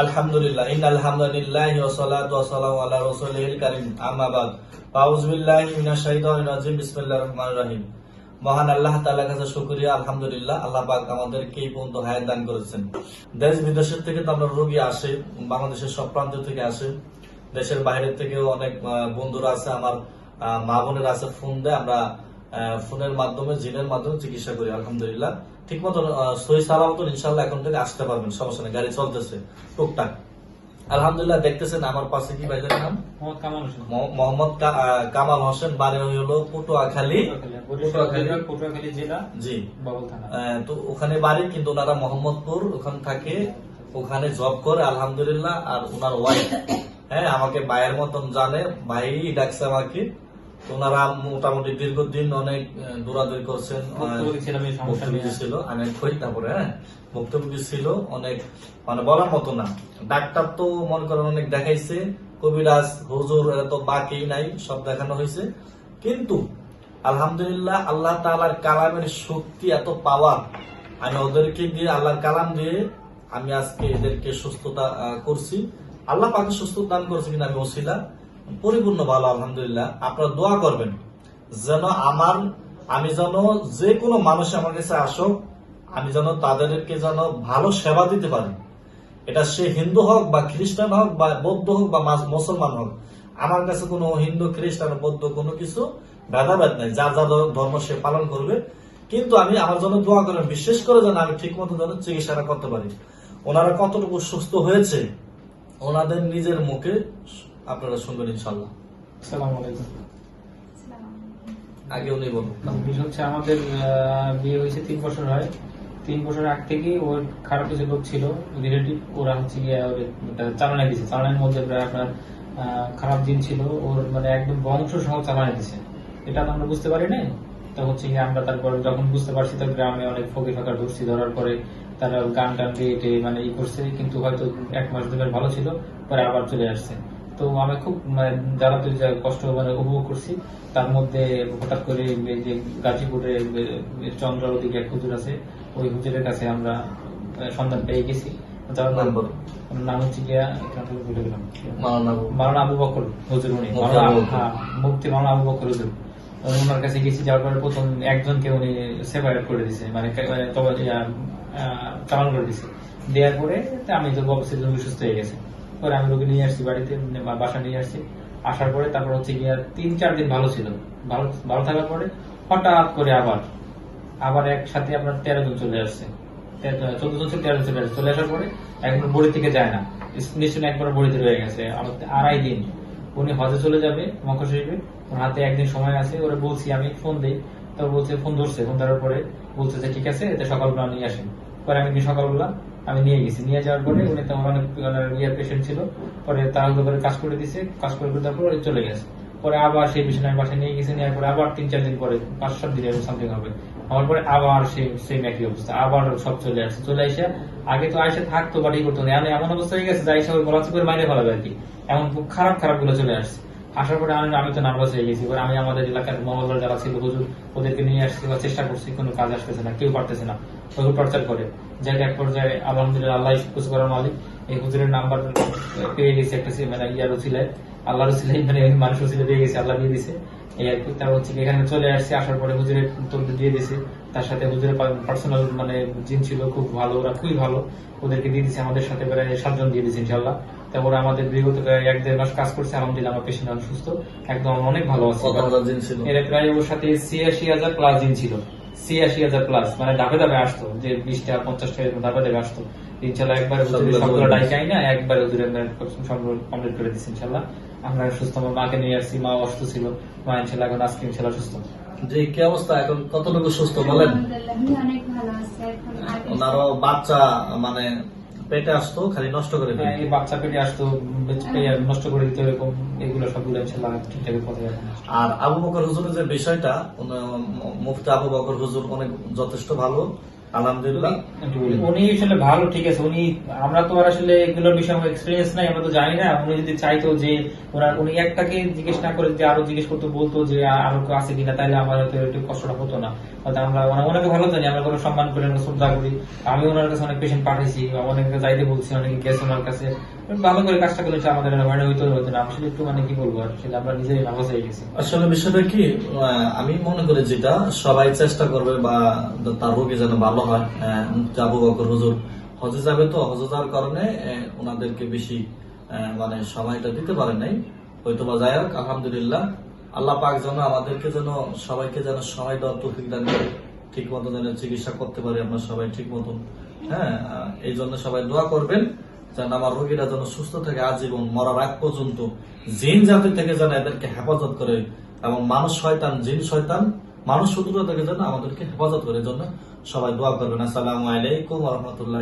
আলহামদুলিল্লাহ আল্লাহ দান করেছেন। দেশ বিদেশের থেকে রোগী আসে, বাংলাদেশের সব প্রান্ত থেকে আসে। দেশের বাইরে অনেক বন্ধুরা আছে, আমার মা বোনের আছে, ফোন দেয়, আমরা ফোনের মাধ্যমে জিনের মাধ্যমে চিকিৎসা করি আলহামদুলিল্লাহ। ঠিক মতো সহি সালামত ইনশাল্লাহ এখন থেকে আসতে পারবেন সমস্যা নেই গাড়ি চলতেছে টুকটাক। আলহামদুলিল্লাহ দেখতেছেন আমার পাশে কি ভাইদের নাম? মোহাম্মদ কামাল হোসেন। বাড়ি হলো পটুয়াখালী। পটুয়াখালী। জেলা, জি। বাবল থানা। তো ওখানে বাড়ি কিন্তু ওনারা মোহাম্মদপুর ওখানে থাকে ওখানে জব করে আলহামদুলিল্লাহ। আর ওনার ওয়াইফ হ্যাঁ আমাকে ভাইয়ের মতন জানে ভাই ডাকছে আমাকে। ওনারা মোটামুটি দীর্ঘদিন অনেক দৌড়াদৌড়ি করছেন। ছিল আমি খই তারপরে হ্যাঁ? ভুক্তভোগী ছিল অনেক মানে বলার মতো না। ডাক্তার তো মনে করেন অনেক দেখাইছে কবিরাজ হুজুর এরা তো বাকি নাই সব দেখানো হয়েছে কিন্তু আলহামদুলিল্লাহ আল্লাহ তাআলার কালামের শক্তি এত পাওয়ার আমি ওদেরকে দিয়ে আল্লাহর কালাম দিয়ে আমি আজকে এদেরকে সুস্থতা করছি। আল্লাহ পাকে সুস্থ দান করছে কিনা আমি ওসিলা পরিপূর্ণ ভালো, আলহামদুলিল্লাহ। আপনারা দোয়া করবেন, যেন আমার, আমি যেন যে কোনো মানুষ আমার কাছে আসুক, আমি যেন তাদেরকে যেন ভালো সেবা দিতে পারি। এটা সে হিন্দু হোক বা খ্রিস্টান হোক বা বৌদ্ধ হোক বা মাস- মুসলমান হোক, আমার কাছে কোনো হিন্দু, খ্রিস্টান, বৌদ্ধ কোনো কিছু ভেদাভেদ নাই। যার যার ধর্ম সে পালন করবে। কিন্তু আমি আমার জন্য দোয়া করেন বিশেষ করে যেন আমি ঠিক মতো যেন চিকিৎসাটা করতে পারি। ওনারা কতটুকু সুস্থ হয়েছে, ওনাদের নিজের মুখে আপনারা শুনবেন ইনশাল্লাহ আসসালামু আলাইকুম। আগে উনি বলুন। বিষয় হচ্ছে আমাদের বিয়ে হয়েছে তিন বছর হয়। তিন বছর আগ থেকে ওর খারাপ কিছু লোক ছিল রিলেটিভ ওরা হচ্ছে গিয়ে চালানের মধ্যে প্রায় আপনার খারাপ দিন ছিল। ওর মানে একদম বংশ সহ চালানায় দিছে। এটা তো আমরা বুঝতে পারি নাই। তো হচ্ছে কি আমরা তারপর যখন বুঝতে পারছি তো গ্রামে অনেক ফকি ফাঁকা ধরছি ধরার পরে তারা গান টান দিয়ে মানে ই করছে। কিন্তু হয়তো এক মাস দুবার ভালো ছিল পরে আবার চলে আসছে। তো আমি খুব মানে যারা তো কষ্ট মানে উপভোগ করছি তার মধ্যে হঠাৎ করে যে গাজীপুরে চন্দ্র দিকে এক হুজুর আছে ওই হুজুরের কাছে আমরা সন্ধান পেয়ে গেছি। যার নাম নাম হচ্ছে গিয়া ভুলে গেলাম। মাওলানা আবু। বকর। হুজুর উনি। আবু বকর। হ্যাঁ, হুজুর। ওনার কাছে গেছি যাওয়ার পরে প্রথম একজনকে উনি সেপারেট করে দিছে মানে মানে চালান করে দিছে। দেওয়ার পরে আমি তো অবশ্যই রোগী সুস্থ হয়ে গেছে। পরে আমি রোগী নিয়ে আসছি বাড়িতে মানে বাসা নিয়ে আসছি। আসার পরে তারপর হচ্ছে গিয়ে তিন, চার দিন ভালো ছিল। ভালো ভালো থাকার পরে হঠাৎ করে আবার আবার একসাথে আপনার তেরো জন চলে আসছে। চোদ্দ জন তেরো জন চলে আসছে চলে আসার পরে এখন বড়ি থেকে যায় না। নিশ্চয় একবার বড়িতে রয়ে গেছে। আড়াই দিন। উনি হজে চলে যাবে, মক্কা শরীফে। ওর হাতে একদিন সময় আছে। ওরা বলছি, আমি ফোন দিই। তো বলছে, ফোন ধরছে। ফোন ধরার পরে বলছে যে, ঠিক আছে, এতে সকালবেলা নিয়ে আসেন। পরে আমি সকালবেলা আমি নিয়ে গেছি। নিয়ে যাওয়ার পরে উনি তো অনেক ইয়ার পেশেন্ট ছিল। পরে তার করে কাজ করে দিছে। কাজ করে দেওয়ার পরে চলে গেছে। পরে আবার সেই বিষয় আমি বাসায় নিয়ে গেছি। নেওয়ার পরে আবার তিন, চার দিন পরে পাঁচ, সাত দিন সামথিং হবে। আমার পরে আবার সেই সেম একই অবস্থা। আবার সব চলে আসছে চলে আসে আগে তো আয়সা থাকতো বাড়ি করতো না। এমন অবস্থা হয়ে গেছে যে আয়সা ওই গলাচি করে মাইনে ফেলাবে আর কি এমন খুব খারাপ খারাপগুলো চলে আসছে। আসার পরে আমি আমি তো নার্ভাস হয়ে গেছি। এবার আমি আমাদের এলাকার মহল্লার যারা ছিল হুজুর, ওদেরকে নিয়ে আসছি বা চেষ্টা করছি। কোনো কাজ আসতেছে না, কেউ পারতেছে না। টর্চার করে। যাই এক পর্যায়ে আলহামদুলিল্লাহ আল্লাহ খুশি করার মালিক। এই হুজুরের নাম্বার পেয়ে গেছি একটা মানে ইয়ার ছিল আল্লাহর ছিল মানে মানুষ ছিল দিয়ে গেছে আল্লাহ দিয়ে দিছে। এই আর কি। তার হচ্ছে এখানে চলে আসছে আসার পরে হুজুরের দিয়ে দিছে। তার সাথে হুজুরের পার্সোনাল মানে জিন ছিল খুব ভালো ওরা খুবই ভালো। ওদেরকে দিয়ে দিছে আমাদের সাথে প্রায় সাতজন দিয়ে দিছে ইনশাল্লাহ তারপরে আমাদের বিগত এক দেড় মাস কাজ করছে আলহামদুলিল্লাহ আমার পেশেন্ট সুস্থ একদম অনেক ভালো আছে। এর প্রায় ওর সাথে ছিয়াশি হাজার প্লাস দিন ছিল। ছিয়াশি হাজার প্লাস মানে ধাপে ধাপে আসতো যে বিশটা পঞ্চাশটা ধাপে ধাপে আসতো। ইনশাল্লাহ একবার সবগুলো ডাইকাই না একবার হুজুরে সবগুলো কমপ্লিট করে দিচ্ছি ইনশাল্লাহ। আমরা সুস্থ আমার মাকে নিয়ে আসছি মা অসুস্থ ছিল মা ইনশাল্লাহ এখন আজকে ইনশাল্লাহ সুস্থ। যে কি অবস্থা? এখন কতটুকু সুস্থ বলেন? ওনারও বাচ্চা মানে পেটে আসতো খালি নষ্ট করে হ্যাঁ, দিত। এই বাচ্চা পেটে আসতো নষ্ট করে দিতে এরকম এগুলো সবগুলো ইনশাল্লাহ ঠিকঠাক পথে আর আবু বকর হুজুরের যে বিষয়টা মুফতি আবু বকর হুজুর অনেক যথেষ্ট ভালো। আলহামদুলিল্লাহ। উনি আসলে ভালো, ঠিক আছে। উনি, আমরা তো আর আসলে এগুলোর বিষয়ে এক্সপিরিয়েন্স নাই, আমরা তো জানি না। উনি যদি চাইতো যে ওনার উনি একটাকে জিজ্ঞেস না করে যদি আরও জিজ্ঞেস করতে, বলতো যে আরও কেউ আছে কিনা তাহলে আমার হয়তো একটু কষ্টটা হতো না। হয়তো আমরা ওনা- ওনাকে ভালো জানি, আমরা কোনো সম্মান করি আমরা শ্রদ্ধা করি। আমি ওনার কাছে অনেক পেশেন্ট পাঠিয়েছি অনেক যাইতে বলছি, অনেকে গেছে ওনার কাছে। ভালো করে কাজটা করলে আমাদের মানে না। আসলে একটু মানে কি বলব আসলে আমরা নার্ভাস হয়ে গেছি। আসলে বিষয়টা কি আমি মনে করি যেটা সবাই চেষ্টা করবে বা তার রোগী যেন ভালো হয়। যাব হুজুর হজে যাবে তো, হজে যাওয়ার কারণে ওনাদেরকে বেশি মানে সময়টা দিতে পারে নাই। হয়তো বা যাই হোক, আলহামদুলিল্লাহ, আল্লাহ পাক যেন আমাদেরকে যেন, সবাইকে যেন সময় দেওয়ার তৌফিক দান করে ঠিক মতো যেন চিকিৎসা করতে পারি আমরা সবাই ঠিক মতন হ্যাঁ এই জন্য সবাই দোয়া করবেন। যেন আমার রোগীরা যেন সুস্থ থাকে আজীবন মরার আগ পর্যন্ত জিন জাতি থেকে যেন এদেরকে হেফাজত করে এবং মানুষ শয়তান, জিন শয়তান, মানুষ শত্রুতা থেকে যেন আমাদেরকে হেফাজত করে। জন্য সবাই দোয়া করবেন। আসসালামু আলাইকুম রহমতুল্লাহ